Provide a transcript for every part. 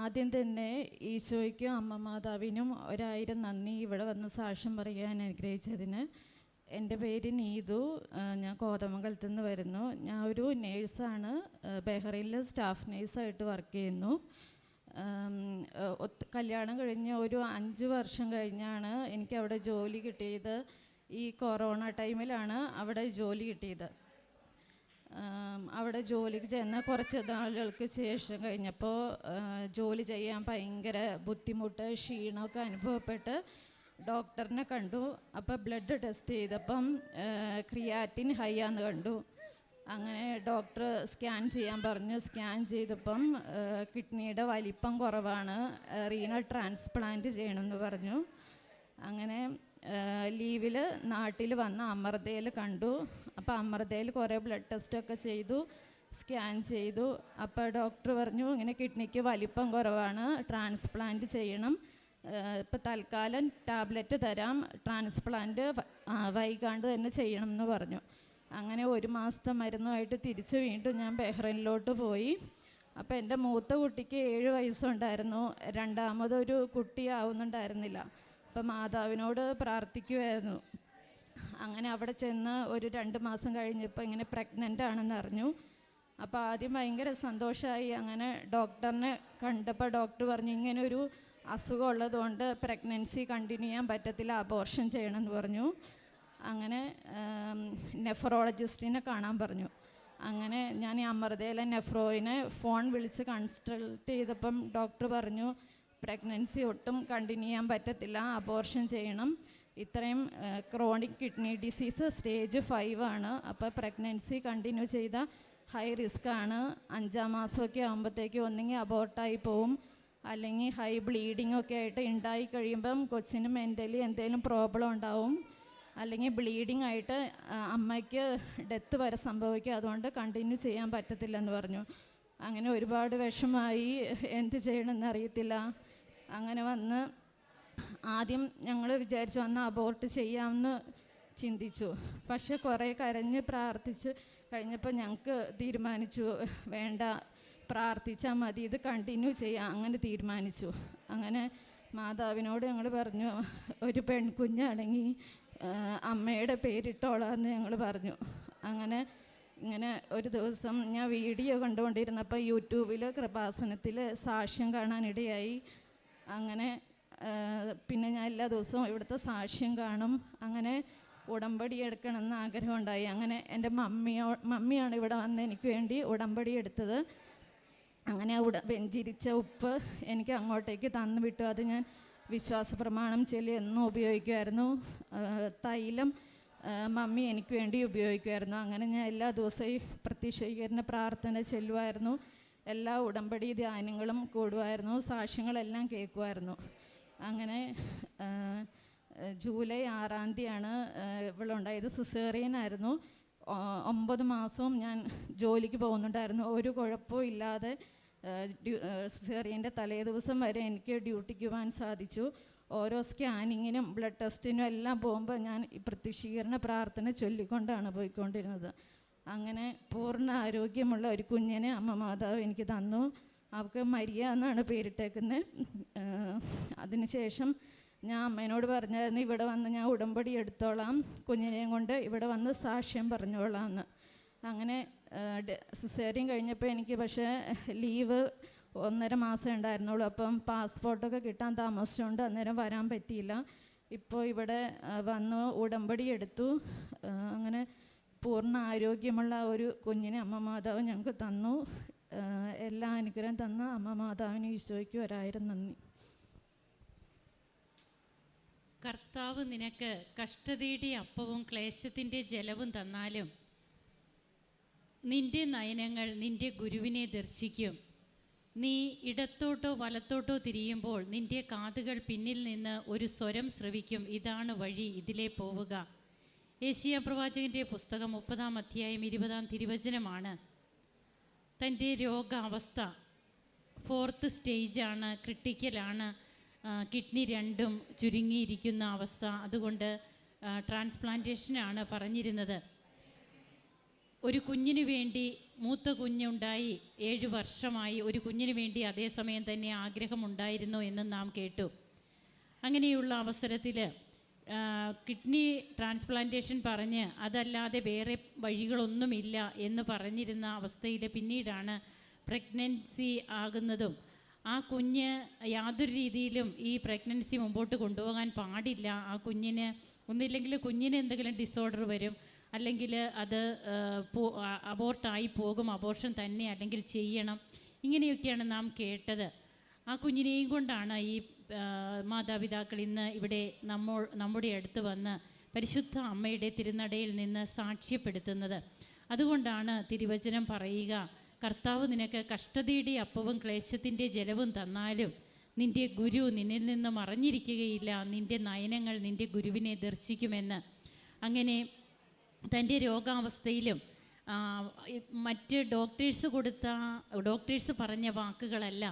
ആദ്യം തന്നെ ഈശോയ്ക്കും അമ്മ മാതാവിനും ഒരായിരം നന്ദി ഇവിടെ വന്ന് സാക്ഷ്യം പറയാൻ അനുഗ്രഹിച്ചതിന് എന്റെ പേര് നീതു. ഞാൻ കോതമംഗലത്ത് നിന്ന് വരുന്നു. ഞാൻ ഒരു നേഴ്സാണ്. ബെഹ്റയിൽ സ്റ്റാഫ് നേഴ്സായിട്ട് വർക്ക് ചെയ്യുന്നു. കല്യാണം കഴിഞ്ഞ് ഒരു അഞ്ച് വർഷം കഴിഞ്ഞാണ് എനിക്ക് അവിടെ ജോലി കിട്ടിയത്. ഈ കൊറോണ ടൈമിലാണ് അവിടെ ജോലി കിട്ടിയത്. അവിടെ ജോലിക്ക് ചെന്ന കുറച്ച് നാളുകൾക്ക് ശേഷം കഴിഞ്ഞപ്പോൾ ജോലി ചെയ്യാൻ ഭയങ്കര ബുദ്ധിമുട്ട് ക്ഷീണമൊക്കെ അനുഭവപ്പെട്ട് ഡോക്ടറിനെ കണ്ടു. അപ്പോൾ ബ്ലഡ് ടെസ്റ്റ് ചെയ്തപ്പം ക്രിയാറ്റിൻ ഹൈ ആന്ന് കണ്ടു. അങ്ങനെ ഡോക്ടർ സ്കാൻ ചെയ്യാൻ പറഞ്ഞു. സ്കാൻ ചെയ്തപ്പം കിഡ്നിയുടെ വലിപ്പം കുറവാണ് റീനൽ ട്രാൻസ്പ്ലാന്റ് ചെയ്യണമെന്ന് പറഞ്ഞു. അങ്ങനെ ലീവിൽ നാട്ടിൽ വന്ന അമൃതയിൽ കണ്ടു. അപ്പോൾ അമൃതയിൽ കുറേ ബ്ലഡ് ടെസ്റ്റൊക്കെ ചെയ്തു സ്കാൻ ചെയ്തു. അപ്പോൾ ഡോക്ടർ പറഞ്ഞു ഇങ്ങനെ കിഡ്നിക്ക് വലിപ്പം കുറവാണ് ട്രാൻസ്പ്ലാന്റ് ചെയ്യണം. ഇപ്പോൾ തൽക്കാലം ടാബ്ലറ്റ് തരാം ട്രാൻസ്പ്ലാന്റ് വൈകാണ്ട് തന്നെ ചെയ്യണം എന്ന് പറഞ്ഞു. അങ്ങനെ ഒരു മാസത്തെ മരുന്നുമായിട്ട് തിരിച്ച് വീണ്ടും ഞാൻ ബഹ്റൈനിലോട്ട് പോയി. അപ്പോൾ എന്റെ മൂത്ത കുട്ടിക്ക് ഏഴ് വയസ്സുണ്ടായിരുന്നു. രണ്ടാമതൊരു കുട്ടിയാവുന്നുണ്ടായിരുന്നില്ല അപ്പം മാതാവിനോട് പ്രാർത്ഥിക്കുമായിരുന്നു അങ്ങനെ അവിടെ ചെന്ന് ഒരു രണ്ട് മാസം കഴിഞ്ഞപ്പോൾ ഇങ്ങനെ പ്രഗ്നന്റ് ആണെന്ന് അറിഞ്ഞു. അപ്പോൾ ആദ്യം ഭയങ്കര സന്തോഷമായി അങ്ങനെ ഡോക്ടറിനെ കണ്ടപ്പോൾ ഡോക്ടർ പറഞ്ഞു ഇങ്ങനെ ഒരു അസുഖം ഉള്ളതുകൊണ്ട് പ്രഗ്നൻസി കണ്ടിന്യൂ ചെയ്യാൻ പറ്റത്തില്ല അബോർഷൻ ചെയ്യണമെന്ന് പറഞ്ഞു. അങ്ങനെ നെഫ്രോളജിസ്റ്റിനെ കാണാൻ പറഞ്ഞു. അങ്ങനെ ഞാൻ ഈ അമൃതയിലെ നെഫ്രോയിനെ ഫോൺ വിളിച്ച് കൺസൾട്ട് ചെയ്തപ്പം ഡോക്ടർ പറഞ്ഞു പ്രഗ്നൻസി ഒട്ടും കണ്ടിന്യൂ ചെയ്യാൻ പറ്റത്തില്ല അബോർഷൻ ചെയ്യണം. ഇത്രയും chronic kidney disease stage five ആണ്. അപ്പോൾ പ്രഗ്നൻസി കണ്ടിന്യൂ ചെയ്ത ഹൈ റിസ്ക് ആണ്. അഞ്ചാം മാസമൊക്കെ ആകുമ്പോഴത്തേക്കും ഒന്നെങ്കിൽ അബോർട്ടായി പോവും. അല്ലെങ്കിൽ ഹൈ ബ്ലീഡിംഗ് ഒക്കെ ആയിട്ട് ഉണ്ടായി കഴിയുമ്പം കൊച്ചിന് മെന്റലി എന്തെങ്കിലും പ്രോബ്ലം ഉണ്ടാവും. അല്ലെങ്കിൽ ബ്ലീഡിംഗ് ആയിട്ട് അമ്മയ്ക്ക് ഡെത്ത് വരെ സംഭവിക്കും. അതുകൊണ്ട് കണ്ടിന്യൂ ചെയ്യാൻ പറ്റത്തില്ലെന്ന് പറഞ്ഞു. അങ്ങനെ ഒരുപാട് വിഷമായി എന്ത് ചെയ്യണമെന്ന് അറിയത്തില്ല. അങ്ങനെ വന്ന് ആദ്യം ഞങ്ങൾ വിചാരിച്ചു അന്ന് അബോർട്ട് ചെയ്യാമെന്ന് ചിന്തിച്ചു. പക്ഷെ കുറേ കരഞ്ഞ് പ്രാർത്ഥിച്ച് കഴിഞ്ഞപ്പോൾ ഞങ്ങൾക്ക് തീരുമാനിച്ചു വേണ്ട പ്രാർത്ഥിച്ചാൽ മതി ഇത് കണ്ടിന്യൂ ചെയ്യാം അങ്ങനെ തീരുമാനിച്ചു. അങ്ങനെ മാതാവിനോട് ഞങ്ങൾ പറഞ്ഞു ഒരു പെൺകുഞ്ഞാണെങ്കിൽ അമ്മയുടെ പേരിട്ടോളാന്ന് ഞങ്ങൾ പറഞ്ഞു. അങ്ങനെ ഇങ്ങനെ ഒരു ദിവസം ഞാൻ വീഡിയോ കണ്ടുകൊണ്ടിരുന്നപ്പോൾ യൂട്യൂബിൽ കൃപാസനത്തിൽ സാക്ഷ്യം കാണാനിടയായി. അങ്ങനെ പിന്നെ ഞാൻ എല്ലാ ദിവസവും ഇവിടുത്തെ സാക്ഷ്യം കാണും. അങ്ങനെ ഉടമ്പടി എടുക്കണമെന്ന് ആഗ്രഹമുണ്ടായി. അങ്ങനെ എന്റെ മമ്മിയോ മമ്മിയാണ് ഇവിടെ വന്ന് എനിക്ക് വേണ്ടി ഉടമ്പടി എടുത്തത്. അങ്ങനെ ഉട വെഞ്ചിരിച്ച ഉപ്പ് എനിക്ക് അങ്ങോട്ടേക്ക് തന്നു വിട്ടു. അത് ഞാൻ വിശ്വാസ പ്രമാണം ചെല്ലി എന്നും ഉപയോഗിക്കുമായിരുന്നു. തൈലം മമ്മി എനിക്ക് വേണ്ടി ഉപയോഗിക്കുമായിരുന്നു. അങ്ങനെ ഞാൻ എല്ലാ ദിവസവും പ്രത്യക്ഷീകരണ പ്രാർത്ഥന ചെല്ലുമായിരുന്നു. എല്ലാ ഉടമ്പടി ധ്യാനങ്ങളും കൂടുമായിരുന്നു. സാക്ഷ്യങ്ങളെല്ലാം കേൾക്കുമായിരുന്നു. അങ്ങനെ ജൂലൈ ആറാം തീയതിയാണ് ഇവളുണ്ടായത്. സിസേറിയൻ ആയിരുന്നു. ഒമ്പത് മാസവും ഞാൻ ജോലിക്ക് പോകുന്നുണ്ടായിരുന്നു. ഒരു കുഴപ്പവും ഇല്ലാതെ സിസേറിയന്റെ തലേ ദിവസം വരെ എനിക്ക് ഡ്യൂട്ടിക്ക് പോകാൻ സാധിച്ചു. ഓരോ സ്കാനിങ്ങിനും ബ്ലഡ് ടെസ്റ്റിനും എല്ലാം പോകുമ്പോൾ ഞാൻ ഈ പ്രത്യക്ഷീകരണ പ്രാർത്ഥന ചൊല്ലിക്കൊണ്ടാണ് പോയിക്കൊണ്ടിരുന്നത്. അങ്ങനെ പൂർണ ആരോഗ്യമുള്ള ഒരു കുഞ്ഞിനെ അമ്മ മാതാവ് എനിക്ക് തന്നു. അവൾക്ക് മരിയ എന്നാണ് പേരിട്ടേക്കുന്നത് അതിനുശേഷം ഞാൻ അമ്മേനോട് പറഞ്ഞായിരുന്നു ഇവിടെ വന്ന് ഞാൻ ഉടമ്പടി എടുത്തോളാം കുഞ്ഞിനെയും കൊണ്ട് ഇവിടെ വന്ന് സാക്ഷ്യം പറഞ്ഞോളാം എന്ന് അങ്ങനെ സിസേറിയൻ കഴിഞ്ഞപ്പോൾ എനിക്ക് പക്ഷേ ലീവ് ഒന്നര മാസം ഉണ്ടായിരുന്നുള്ളൂ. അപ്പം പാസ്പോർട്ടൊക്കെ കിട്ടാൻ താമസിച്ചുകൊണ്ട് അന്നേരം വരാൻ പറ്റിയില്ല. ഇപ്പോൾ ഇവിടെ വന്ന് ഉടമ്പടി എടുത്തു. അങ്ങനെ പൂർണ ആരോഗ്യമുള്ള ഒരു കുഞ്ഞിനെ അമ്മ മാതാവ് ഞങ്ങൾക്ക് തന്നു. എല്ലാ അനുഗ്രഹം തന്ന അമ്മ മാതാവിന് ഈശോയ്ക്ക് ഒരായിരം നന്ദി. കർത്താവ് നിനക്ക് കഷ്ടതയുടെ അപ്പവും ക്ലേശത്തിന്റെ ജലവും തന്നാലും നിന്റെ നയനങ്ങൾ നിന്റെ ഗുരുവിനെ ദർശിക്കും. നീ ഇടത്തോട്ടോ വലത്തോട്ടോ തിരിയുമ്പോൾ നിന്റെ കാതുകൾ പിന്നിൽ നിന്ന് ഒരു സ്വരം ശ്രവിക്കും ഇതാണ് വഴി ഇതിലെ പോവുക. ഏഷ്യ പ്രവാചകന്റെ പുസ്തകം മുപ്പതാം അധ്യായം ഇരുപതാം തിരുവചനമാണ്. തന്റെ രോഗാവസ്ഥ ഫോർത്ത് സ്റ്റേജാണ് ക്രിട്ടിക്കലാണ് കിഡ്നി രണ്ടും ചുരുങ്ങിയിരിക്കുന്ന അവസ്ഥ. അതുകൊണ്ട് ട്രാൻസ്പ്ലാന്റേഷനാണ് പറഞ്ഞിരുന്നത്. ഒരു കുഞ്ഞിനു വേണ്ടി മൂത്ത കുഞ്ഞുണ്ടായി ഏഴ് വർഷമായി. ഒരു കുഞ്ഞിനു വേണ്ടി അതേസമയം തന്നെ ആഗ്രഹമുണ്ടായിരുന്നു എന്ന് നാം കേട്ടു. അങ്ങനെയുള്ള അവസരത്തിൽ കിഡ്നി ട്രാൻസ്പ്ലാന്റേഷൻ പറഞ്ഞ് അതല്ലാതെ വേറെ വഴികളൊന്നുമില്ല എന്ന് പറഞ്ഞിരുന്ന അവസ്ഥയിൽ പിന്നീടാണ് പ്രഗ്നൻസി ആകുന്നതും. ആ കുഞ്ഞ് യാതൊരു രീതിയിലും ഈ പ്രഗ്നൻസി മുമ്പോട്ട് കൊണ്ടുപോകാൻ പാടില്ല. ആ കുഞ്ഞിന് ഒന്നില്ലെങ്കിൽ കുഞ്ഞിന് എന്തെങ്കിലും ഡിസോർഡർ വരും. അല്ലെങ്കിൽ അത് അബോർട്ടായി പോകും. അബോർഷൻ തന്നെ അല്ലെങ്കിൽ ചെയ്യണം. ഇങ്ങനെയൊക്കെയാണ് നാം കേട്ടത്. ആ കുഞ്ഞിനെയും കൊണ്ടാണ് ഈ മാതാപിതാക്കൾ ഇന്ന് ഇവിടെ നമ്മോ നമ്മുടെ അടുത്ത് വന്ന് പരിശുദ്ധ അമ്മയുടെ തിരുനടയിൽ നിന്ന് സാക്ഷ്യപ്പെടുത്തുന്നത്. അതുകൊണ്ടാണ് തിരുവചനം പറയുക കർത്താവ് നിനക്ക് കഷ്ടതയുടെ അപ്പവും ക്ലേശത്തിന്റെ ജലവും തന്നാലും നിന്റെ ഗുരു നിന്നിൽ നിന്ന് മറഞ്ഞിരിക്കുകയില്ല നിന്റെ നയനങ്ങൾ നിന്റെ ഗുരുവിനെ ദർശിക്കുമെന്ന്. അങ്ങനെ തന്റെ രോഗാവസ്ഥയിലും മറ്റ് ഡോക്ടേഴ്സ് കൊടുത്ത ഡോക്ടേഴ്സ് പറഞ്ഞ വാക്കുകളല്ല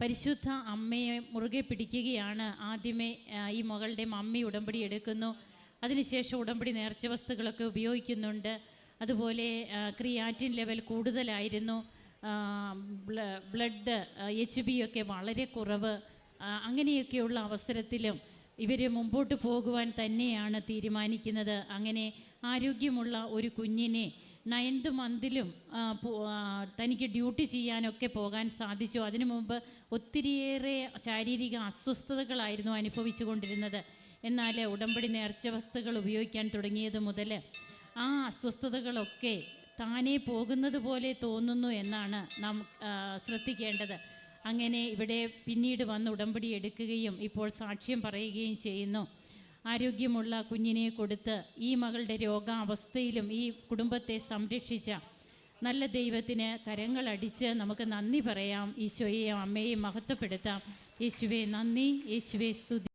പരിശുദ്ധ അമ്മയെ മുറുകെ പിടിക്കുകയാണ്. ആദ്യമേ ഈ മകളുടെ മമ്മി ഉടമ്പടി എടുക്കുന്നു. അതിനുശേഷം ഉടമ്പടി നേർച്ച വസ്തുക്കളൊക്കെ ഉപയോഗിക്കുന്നുണ്ട്. അതുപോലെ ക്രിയാറ്റിൻ ലെവൽ കൂടുതലായിരുന്നു. ബ്ലഡ് എച്ച് ബി ഒക്കെ വളരെ കുറവ്. അങ്ങനെയൊക്കെയുള്ള അവസരത്തിലും ഇവർ മുമ്പോട്ട് പോകുവാൻ തന്നെയാണ് തീരുമാനിക്കുന്നത്. അങ്ങനെ ആരോഗ്യമുള്ള ഒരു കുഞ്ഞിനെ നയൻത് മന്തിലും തനിക്ക് ഡ്യൂട്ടി ചെയ്യാനൊക്കെ പോകാൻ സാധിച്ചു. അതിനു മുമ്പ് ഒത്തിരിയേറെ ശാരീരിക അസ്വസ്ഥതകളായിരുന്നു അനുഭവിച്ചു കൊണ്ടിരുന്നത് എന്നാൽ ഉടമ്പടി നേർച്ച വസ്തുക്കൾ ഉപയോഗിക്കാൻ തുടങ്ങിയത് മുതൽ ആ അസ്വസ്ഥതകളൊക്കെ താനേ പോകുന്നത് പോലെ തോന്നുന്നു എന്നാണ് നാം ശ്രദ്ധിക്കേണ്ടത്. അങ്ങനെ ഇവിടെ പിന്നീട് വന്ന് ഉടമ്പടി എടുക്കുകയും ഇപ്പോൾ സാക്ഷ്യം പറയുകയും ചെയ്യുന്നു. ആരോഗ്യമുള്ള കുഞ്ഞിനെ കൊടുത്ത് ഈ മകളുടെ രോഗാവസ്ഥയിലും ഈ കുടുംബത്തെ സംരക്ഷിച്ച നല്ല ദൈവത്തിന് കരങ്ങളടിച്ച് നമുക്ക് നന്ദി പറയാം. ഈശോയെയും അമ്മയെയും മഹത്വപ്പെടുത്താം. യേശുവെ നന്ദി. യേശുവെ സ്തുതി.